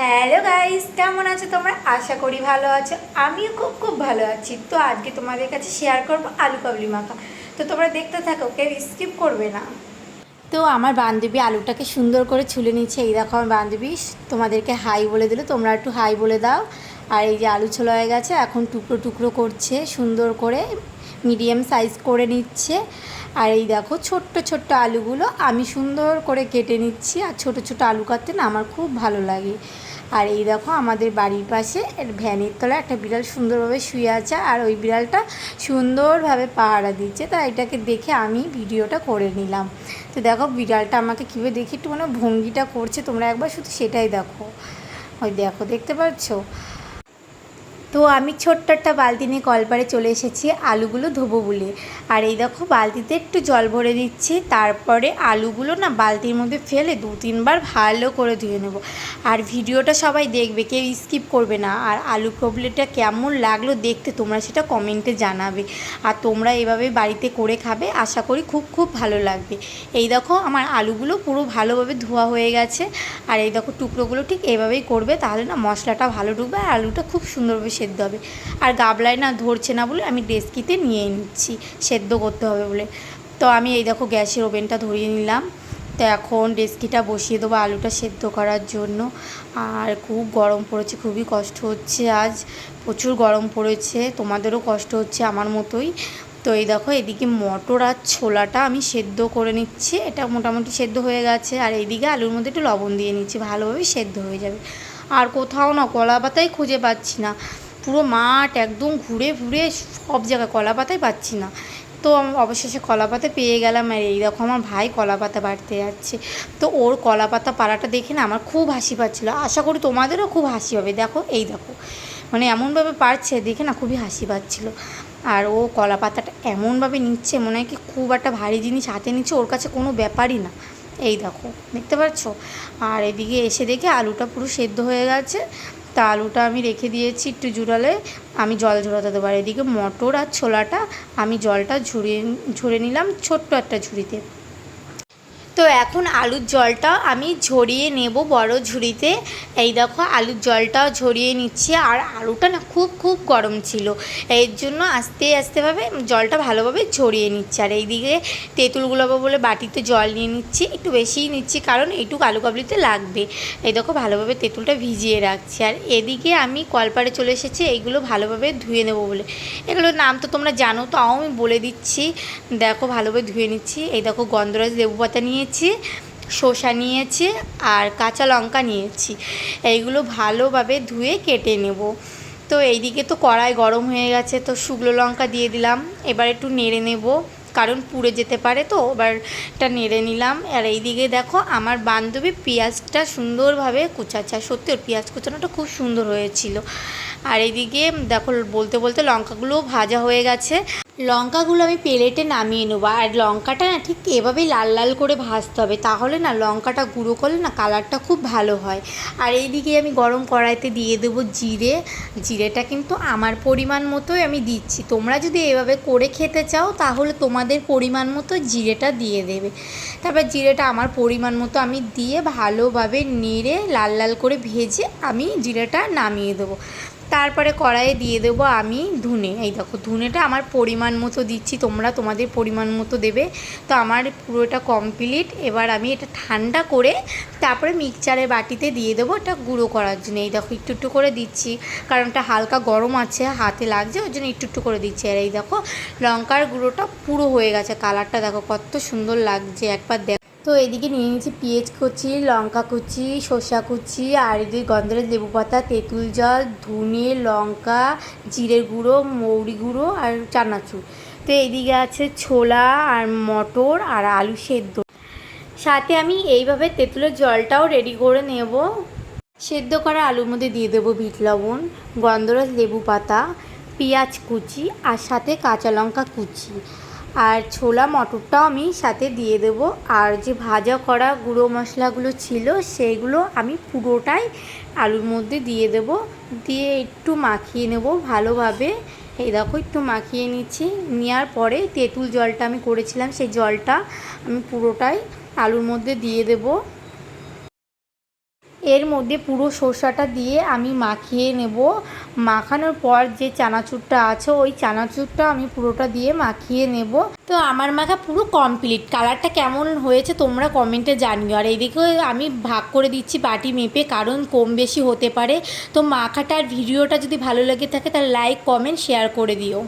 Hello guys কেমন আছো তোমরা? আশা করি ভালো আছো। আমিও খুব খুব ভালো আছি। তো আজকে তোমাদের কাছে শেয়ার করব আলু কাবলি মাখা। তো তোমরা দেখতে থাকো, কেউ স্কিপ করবে না। তো আমার বান্ধবী আলুটাকে সুন্দর করে ছুলে নিচ্ছে এই দেখো আমার বান্ধবী, তোমাদেরকে হাই বলে দিল। তোমরা একটু হাই বলে দাও। আর এই যে আলু ছোলা হয়ে গেছে, এখন টুকরো টুকরো করছে সুন্দর করে। মিডিয়াম সাইজ করে নিচ্ছে। আর এই দেখো ছোট্ট ছোট্ট আলুগুলো আমি সুন্দর করে কেটে নিচ্ছি। আর ছোট ছোট আলু কাটতে না আমার খুব ভালো লাগে। আর এই দেখো আমাদের বাড়ির পাশে ভ্যানের তলায় একটা বিড়াল সুন্দরভাবে শুয়ে আছে। আর ওই বিড়ালটা সুন্দরভাবে পাহারা দিচ্ছে। তা এটাকে দেখে আমি ভিডিওটা করে নিলাম। তো দেখো বিড়ালটা আমাকে কীভাবে দেখি একটু মানে ভঙ্গিটা করছে। তোমরা একবার শুধু সেটাই দেখো। ওই দেখো, দেখতে পাচ্ছ? তো আমি ছোট্ট একটা বালতি নিয়ে কলপারে চলে এসেছি, আলুগুলো ধোবো বলে। আর এই দেখো, বালতিতে একটু জল ভরে দিচ্ছি তারপরে আলুগুলো না বালতির মধ্যে ফেলে দু তিনবার ভালো করে ধুয়ে নেব। আর ভিডিওটা সবাই দেখবে, কেউ স্কিপ করবে না। আর আলু কবলিটা কেমন লাগল দেখতে তোমরা সেটা কমেন্টে জানাবে। আর তোমরা এভাবে বাড়িতে করে খাবে, আশা করি খুব খুব ভালো লাগবে। এই দেখো, আমার আলুগুলো পুরো ভালোভাবে ধোয়া হয়ে গেছে। আর এই দেখো, টুকরোগুলো ঠিক এভাবেই করবে, তাহলে না মশলাটা ভালো ঢুকবে, আর আলুটা খুব সুন্দরভাবে সেদ্ধ হবে। আর গাবলায় না ধরছে না বলে আমি ডেস্কিতে নিয়ে নিচ্ছি, সেদ্ধ করতে হবে বলে। তো আমি এই দেখো গ্যাসের ওভেনটা ধরিয়ে নিলাম। তো এখন ডেস্কিটা বসিয়ে দেবো আলুটা সেদ্ধ করার জন্য। আর খুব গরম পড়েছে, খুবই কষ্ট হচ্ছে আজ। প্রচুর গরম পড়েছে, তোমাদেরও কষ্ট হচ্ছে আমার মতোই। তো এই দেখো এদিকে মটর আর ছোলাটা আমি সেদ্ধ করে নিচ্ছি। এটা মোটামুটি সেদ্ধ হয়ে গেছে। আর এইদিকে আলুর মধ্যে একটু লবণ দিয়ে নিচ্ছি, ভালোভাবে সেদ্ধ হয়ে যাবে। আর কোথাও না কলা পাতাই খুঁজে পাচ্ছি না। পুরো মাঠ একদম ঘুরে ঘুরে সব জায়গায় কলা পাতাই পাচ্ছি না। তো অবশেষে কলা পাতা পেয়ে গেলাম আর এই আমার ভাই কলা পাতা বাড়তে যাচ্ছে। তো ওর কলা পাতা পাড়াটা দেখে না আমার খুব হাসি পাচ্ছিলো। আশা করি তোমাদেরও খুব হাসি হবে দেখো, এই দেখো। মানে এমনভাবে পারছে দেখে না খুবই হাসি পাচ্ছিল। আর ও কলা পাতাটা এমনভাবে নিচ্ছে, মনে হয় কি খুব একটা ভারী জিনিস হাতে নিচ্ছে, ওর কাছে কোনো ব্যাপারই না। এই দেখো, দেখতে পাচ্ছ? আর এদিকে এসে দেখে আলুটা পুরো সেদ্ধ হয়ে গেছে। তা আলুটা আমি রেখে দিয়েছি একটু জুড়ালে। আমি জল ঝরাতে দেবো। আর এদিকে মটর আর ছোলাটা আমি জলটা ঝরিয়ে ঝরে নিলাম ছোট্ট একটা ঝুড়িতে। তো এখন আলুর জলটা আমি ঝরিয়ে নেব বড় ঝুড়িতে। এই দেখো, আলুর জলটাও ঝরিয়ে নিচ্ছি। আর আলুটা না খুব খুব গরম ছিল। এর জন্য আস্তে, আস্তেভাবে জলটা ভালোভাবে ঝরিয়ে নিচ্ছি। আর এইদিকে তেঁতুলগুলো বলে বাটিতে জল নিয়ে নিচ্ছি। একটু বেশিই নিচ্ছি, কারণ এইটুকু আলু কাবলিতে লাগবে। এই দেখো, ভালোভাবে তেঁতুলটা ভিজিয়ে রাখছি। আর এদিকে আমি কলপারে চলে এসেছি। এইগুলো ভালোভাবে ধুয়ে নেব বলে। এগুলোর নাম তো তোমরা জানো, তাও আমি বলে দিচ্ছি। দেখো, ভালোভাবে ধুয়ে নিচ্ছি। এই দেখো, গন্ধরাজ লেবু পাতা শসা নিয়েছি আর কাঁচা লঙ্কা নিয়েছি। এইগুলো ভালোভাবে ধুয়ে কেটে নেব। তো এইদিকে তো কড়াই গরম হয়ে গেছে, তো শুকনো লঙ্কা দিয়ে দিলাম। এবার একটু নেড়ে নেব, কারণ পুড়ে যেতে পারে তো এবার এটা নেড়ে নিলাম। আর এইদিকে দেখো, আমার বান্ধবী পেঁয়াজটা সুন্দরভাবে কুচাচ্ছে। আর সত্যি ওর পেঁয়াজ কুচানোটা খুব সুন্দর হয়েছিল। আর এইদিকে দেখো, বলতে বলতে লঙ্কাগুলোও ভাজা হয়ে গেছে। লঙ্কাগুলো আমি প্লেটে নামিয়ে নেব। আর লঙ্কাটা না ঠিক এভাবেই লাল লাল করে ভাজতে হবে। তাহলে না লঙ্কাটা গুঁড়ো করলে না কালারটা খুব ভালো হয়। আর এইদিকে আমি গরম কড়াইতে দিয়ে দেবো জিরে। জিরেটা কিন্তু আমার পরিমাণ মতোই আমি দিচ্ছি। তোমরা যদি এভাবে করে খেতে চাও, তাহলে তোমাদের পরিমাণ মতো জিরেটা দিয়ে দেবে। তারপর জিরেটা আমার পরিমাণ মতো আমি দিয়ে ভালোভাবে নেড়ে লাল লাল করে ভেজে আমি জিরেটা নামিয়ে দেবো। তারপরে কড়াইয়ে দিয়ে দেবো আমি ধুনে। এই দেখো, ধুনেটা আমার পরিমাণ মতো দিচ্ছি, তোমরা তোমাদের পরিমাণ মতো দেবে। তো আমার পুরোটা কমপ্লিট এবার আমি এটা ঠান্ডা করে তারপরে মিক্সচারের বাটিতে দিয়ে দেবো এটা গুঁড়ো করার জন্য। এই দেখো, একটু একটু করে দিচ্ছি, কারণ এটা হালকা গরম আছে, হাতে লাগছে, ওই জন্য একটু একটু করে দিচ্ছি। আর এই দেখো, লঙ্কার গুঁড়োটা পুরো হয়ে গেছে কালারটা দেখো কত সুন্দর লাগছে, একবার দেখো তো এদিকে নিয়ে নিয়েছি পেঁয়াজ কুচি, লঙ্কা কুচি শসা কুচি, আর এদিকে গন্ধরাজ লেবু পাতা, তেঁতুল জল, ধনে, লঙ্কা, জিরের গুঁড়ো, মৌরি গুঁড়ো আর চানাচুর তো এইদিকে আছে ছোলা আর মটর আর আলু সেদ্ধ। সাথে আমি এইভাবে তেঁতুলের জলটাও রেডি করে নেব। সেদ্ধ করা আলুর মধ্যে দিয়ে দেবো বিট লবণ, গন্ধরাজ লেবু পাতা, পেঁয়াজ কুচি আর সাথে কাঁচা লঙ্কা কুচি। আর ছোলা মটরটাও আমি সাথে দিয়ে দেব। আর যে ভাজা করা গুঁড়ো মশলাগুলো ছিল, সেইগুলো আমি পুরোটাই আলুর মধ্যে দিয়ে দেব। দিয়ে একটু মাখিয়ে নেব ভালোভাবে। এই দেখো, একটু মাখিয়ে নিচ্ছি। নেওয়ার পরে তেঁতুল জলটা আমি করেছিলাম, সেই জলটা আমি পুরোটাই আলুর মধ্যে দিয়ে দেব। এর মধ্যে পুরো সর্ষাটা দিয়ে আমি মাখিয়ে নেব। মাখানোর পর যে চানাচুরটা আছে, ওই চানাচুরটা আমি পুরোটা দিয়ে মাখিয়ে নেব। তো আমার মাখা পুরো কমপ্লিট কালারটা কেমন হয়েছে তোমরা কমেন্টে জানিও। আর এইদিকে আমি ভাগ করে দিচ্ছি বাটি মেপে, কারণ কম বেশি হতে পারে। তো মাখাটার ভিডিওটা যদি ভালো লেগে থাকে, তাহলে লাইক কমেন্ট শেয়ার করে দিও।